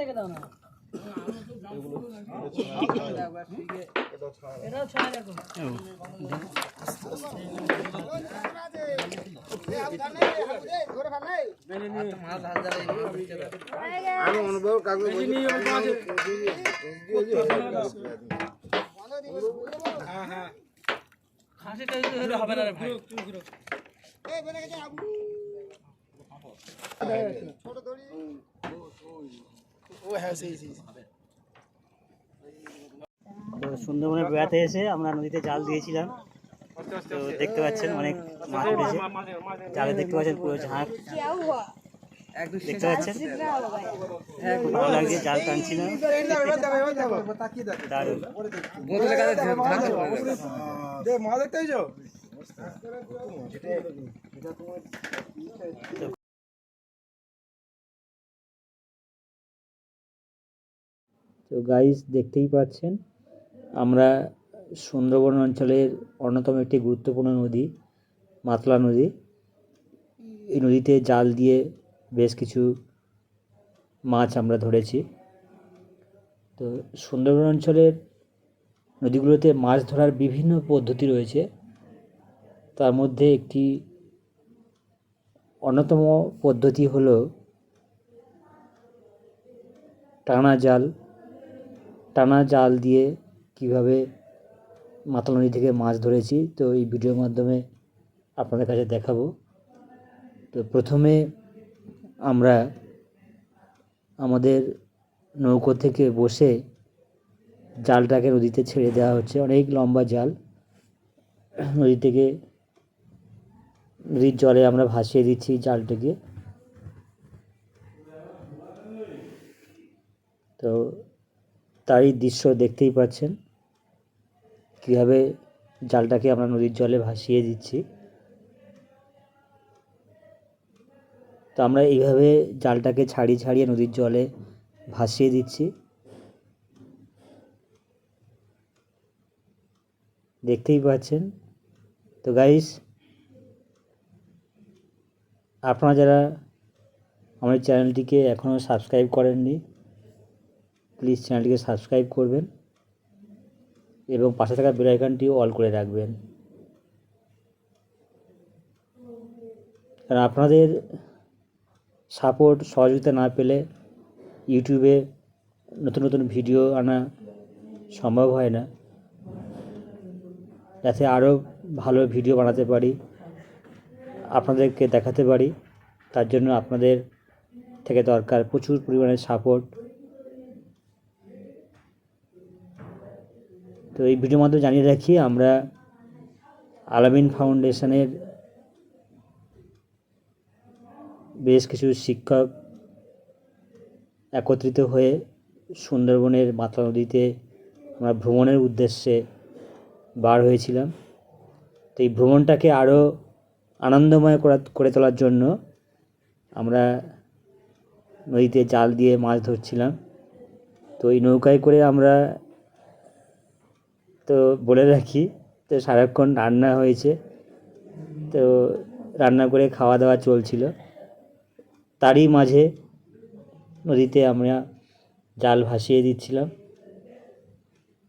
রেখে দাও না এটাও ছায়া রাখো হলে হবে না রে ভাই। তো সুন্দরবনে বেড়াতে এসে আমরা নদীতে জাল দিয়েছিলাম। তো দেখতে পাচ্ছেন অনেক মাছ উঠেছে। জালে দেখতে পাচ্ছেন পুরো ঝাঁক। দেখতে পাচ্ছেন? ভালো লাগছে জাল টানছিলাম দারুণ। তো গাইস দেখতেই পাচ্ছেন, আমরা সুন্দরবন অঞ্চলের অন্যতম একটি গুরুত্বপূর্ণ নদী, মাতলা নদী। এই নদীতে জাল দিয়ে বেশ কিছু মাছ আমরা ধরেছি। তো সুন্দরবন অঞ্চলের নদীগুলোতে মাছ ধরার বিভিন্ন পদ্ধতি রয়েছে। তার মধ্যে একটি অন্যতম পদ্ধতি হলো টানা জাল। টানা জাল দিয়ে কীভাবে মাতাল নদী থেকে মাছ ধরেছি, তো এই ভিডিওর মাধ্যমে আপনাদের কাছে দেখাবো। তো প্রথমে আমরা আমাদের নৌকো থেকে বসে জালটাকে নদীতে ছেড়ে দেওয়া হচ্ছে। অনেক লম্বা জাল। নদী থেকে নদীর জলে আমরা ভাসিয়ে দিচ্ছি জালটাকে। তো তারই দৃশ্য দেখতেই পাচ্ছেন। কীভাবে জালটাকে আমরা নদীর জলে ভাসিয়ে দিচ্ছি। তো আমরা এইভাবে জালটাকে ছাড়িয়ে ছাড়িয়ে নদীর জলে ভাসিয়ে দিচ্ছি। দেখতেই পাচ্ছেন। তো গাইস আপনারা যারা আমার চ্যানেলটিকে এখনও সাবস্ক্রাইব করেননি প্লিজ চ্যানেলটিকে সাবস্ক্রাইব করবেন এবং পাশে থাকা বেল আইকনটিও অল করে রাখবেন। কারণ আপনাদের সাপোর্ট, সহযোগিতা না পেলে ইউটিউবে নতুন নতুন ভিডিও আনা সম্ভব হয় না। যাতে আরও ভালো ভিডিও বানাতে পারি, আপনাদেরকে দেখাতে পারি, তার জন্য আপনাদের থেকে দরকার প্রচুর পরিমাণে সাপোর্ট। তো এই ভিডিওর মাধ্যমে জানিয়ে রাখি, আমরা আলামিন ফাউন্ডেশনের বেশ কিছু শিক্ষক একত্রিত হয়ে সুন্দরবনের মাতলা নদীতে আমরা ভ্রমণের উদ্দেশ্যে বার হয়েছিলাম। তো এই ভ্রমণটাকে আরও আনন্দময় করা, করে তোলার জন্য আমরা নদীতে জাল দিয়ে মাছ ধরছিলাম। তো এই নৌকায় করে আমরা তো বলে রাখি, তো সারাক্ষণ রান্না হয়েছে। তো রান্না করে খাওয়া দাওয়া চলছিল। তারই মাঝে নদীতে আমরা জাল ভাসিয়ে দিচ্ছিলাম।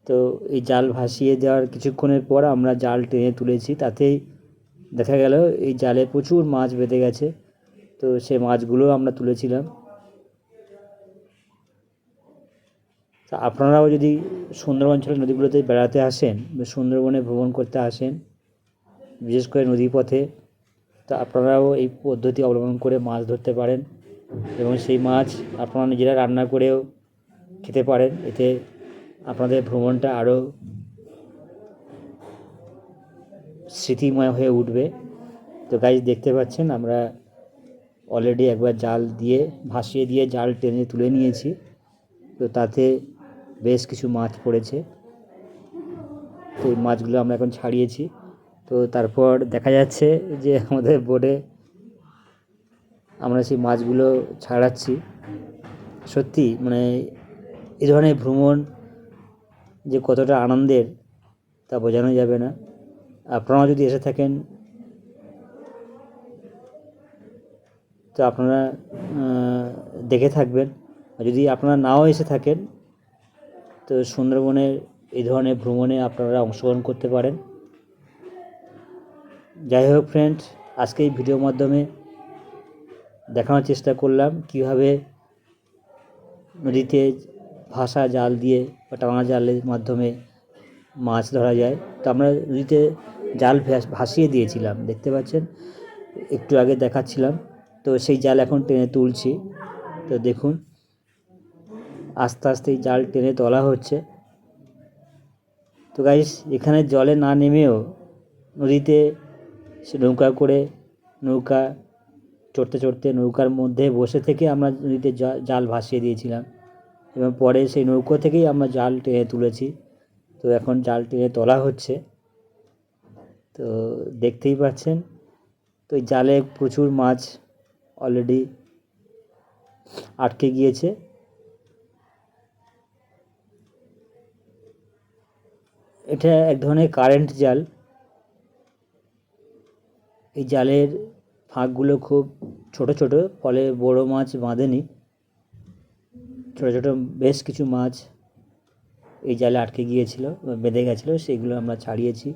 তো এই জাল ভাসিয়ে দেওয়ার কিছুক্ষণের পর আমরা জাল টেনে তুলেছি। তাতেই দেখা গেল এই জালে প্রচুর মাছ বেঁধে গেছে। তো সে মাছগুলো আমরা তুলেছিলাম। তা আপনারাও যদি সুন্দরবন অঞ্চলের নদীগুলোতে বেড়াতে আসেন বা সুন্দরবনে ভ্রমণ করতে আসেন, বিশেষ করে নদীপথে, তা আপনারাও এই পদ্ধতি অবলম্বন করে মাছ ধরতে পারেন এবং সেই মাছ আপনারা নিজেরা রান্না করেও খেতে পারেন। এতে আপনাদের ভ্রমণটা আরও স্মৃতিময় হয়ে উঠবে। তো গাইজ দেখতে পাচ্ছেন আমরা অলরেডি একবার জাল দিয়ে, ভাসিয়ে দিয়ে জাল টেনে তুলে নিয়েছি। তো তাতে বেশ কিছু মাছ পড়েছে। তো এই মাছগুলো আমরা এখন ছাড়িয়েছি। তো তারপর দেখা যাচ্ছে যে আমাদের বোটে আমরা সেই মাছগুলো ছাড়াচ্ছি। সত্যি মানে এই ধরনের ভ্রমণ যে কতটা আনন্দের তা বোঝানো যাবে না। আপনারাও যদি এসে থাকেন, তো আপনারা দেখে থাকবেন। যদি আপনারা নাও এসে থাকেন তো সুন্দরবনের এই ধরনের ভ্রমণে আপনারা অংশগ্রহণ করতে পারেন। যাই হোক ফ্রেন্ড আজকে এই ভিডিওর মাধ্যমে দেখানোর চেষ্টা করলাম কীভাবে নদীতে ভাসা জাল দিয়ে বা টানা জালের মাধ্যমে মাছ ধরা যায়। তো আমরা নদীতে জাল ভাসিয়ে দিয়েছিলাম, দেখতে পাচ্ছেন? একটু আগে দেখাচ্ছিলাম। তো সেই জাল এখন টেনে তুলছি। তো দেখুন। আস্তে আস্তে এই জাল টেনে তোলা হচ্ছে। তো গাইস এখানে জলে না নেমেও নদীতে সে নৌকা করে নৌকা চড়তে চড়তে নৌকার মধ্যে বসে থেকে আমরা নদীতে জাল ভাসিয়ে দিয়েছিলাম। এবং পরে সেই নৌকো থেকেই আমরা জাল টেনে তুলেছি। তো এখন জাল টেনে তোলা হচ্ছে। তো দেখতেই পাচ্ছেন, তো জালে প্রচুর মাছ অলরেডি আটকে গিয়েছে। এটা এক ধরনের কারেন্ট জাল। এই জালের ফাঁকগুলো খুব ছোট ছোট, ফলে বড় মাছ বাঁধেনি। ছোট ছোট বেশ কিছু মাছ এই জালে আটকে গিয়েছিল বেঁধে গেছিল, সেগুলো আমরা ছাড়িয়েছি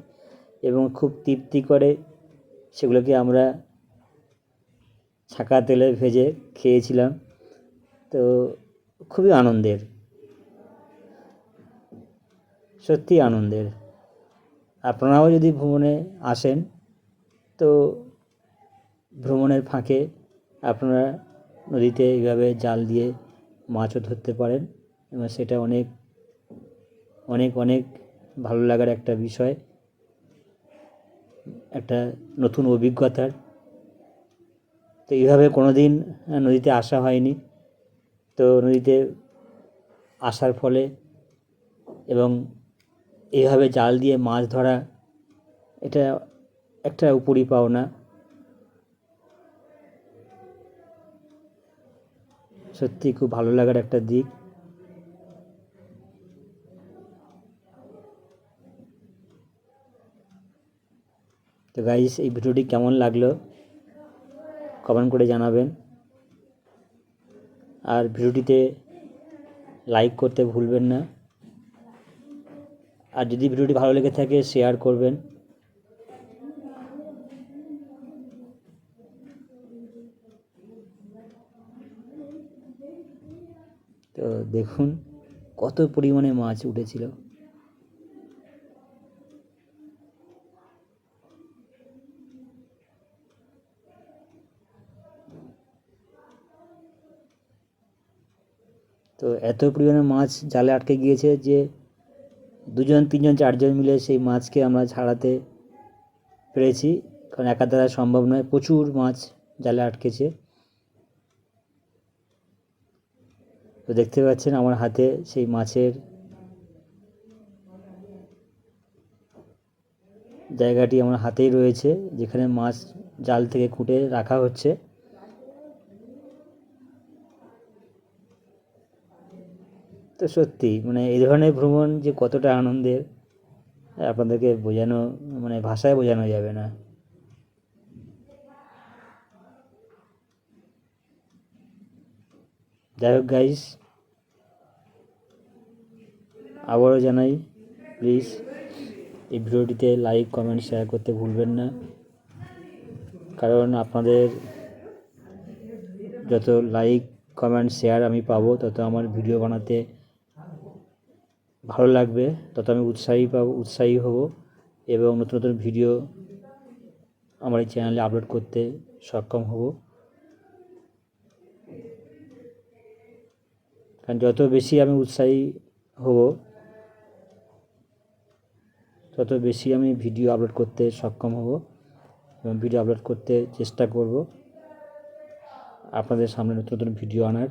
এবং খুব তৃপ্তি করে সেগুলোকে আমরা ছাকা তেলে ভেজে খেয়েছিলাম। তো খুবই আনন্দের। সত্যি আনন্দের। আপনারাও যদি ভ্রমণে আসেন, তো ভ্রমণের ফাঁকে আপনারা নদীতে এইভাবে জাল দিয়ে মাছও ধরতে পারেন এবং সেটা অনেক অনেক অনেক ভালো লাগার একটা বিষয়, একটা নতুন অভিজ্ঞতার। তো এইভাবে কোনো দিন নদীতে আসা হয়নি। তো নদীতে আসার ফলে এবং এইভাবে জাল দিয়ে মাছ ধরা, এটা একটা উপরি পাওনা। সত্যি খুব ভালো লাগার একটা দিক। তো গাইস এই ভিডিওটি কেমন লাগল? কমেন্ট করে জানাবেন। আর ভিডিওটিতে লাইক করতে ভুলবেন না। আর যদি ভিডিওটি ভালো লেগে থাকে শেয়ার করবেন। তো দেখুন, কত পরিমাণে মাছ উঠেছিল। তো এত পরিমাণে মাছ জালে আটকে গিয়েছে যে দুজন, তিনজন, চারজন মিলে সেই মাছকে আমরা ছাড়াতে পেরেছি। কারণ একা দ্বারা সম্ভব নয়, প্রচুর মাছ জালে আটকেছে। তো দেখতে পাচ্ছেন আমার হাতে সেই মাছের জায়গাটি আমার হাতেই রয়েছে, যেখানে মাছ জাল থেকে খুঁটে রাখা হচ্ছে। তো সত্যি মানে এই ধরনের ভ্রমণ যে কতটা আনন্দের, আপনাদেরকে বোঝানো মানে ভাষায় বোঝানো যাবে না। যাই হোক গাইস আবারও জানাই প্লিজ এই ভিডিওটিতে লাইক কমেন্ট শেয়ার করতে ভুলবেন না। কারণ আপনাদের যত লাইক কমেন্ট শেয়ার আমি পাবো, তত আমার ভিডিও বানাতে ভালো লাগবে, তত আমি উৎসাহী পাবো, উৎসাহী হব এবং নতুন নতুন ভিডিও আমার এই চ্যানেলে আপলোড করতে সক্ষম হব। কারণ যত বেশি আমি উৎসাহী হব, তত বেশি আমি ভিডিও আপলোড করতে সক্ষম হব এবং ভিডিও আপলোড করতে চেষ্টা করব। আপনাদের সামনে নতুন নতুন ভিডিও আনার।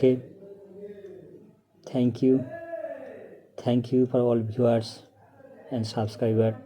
Okay thank you. Thank you for all viewers and subscriber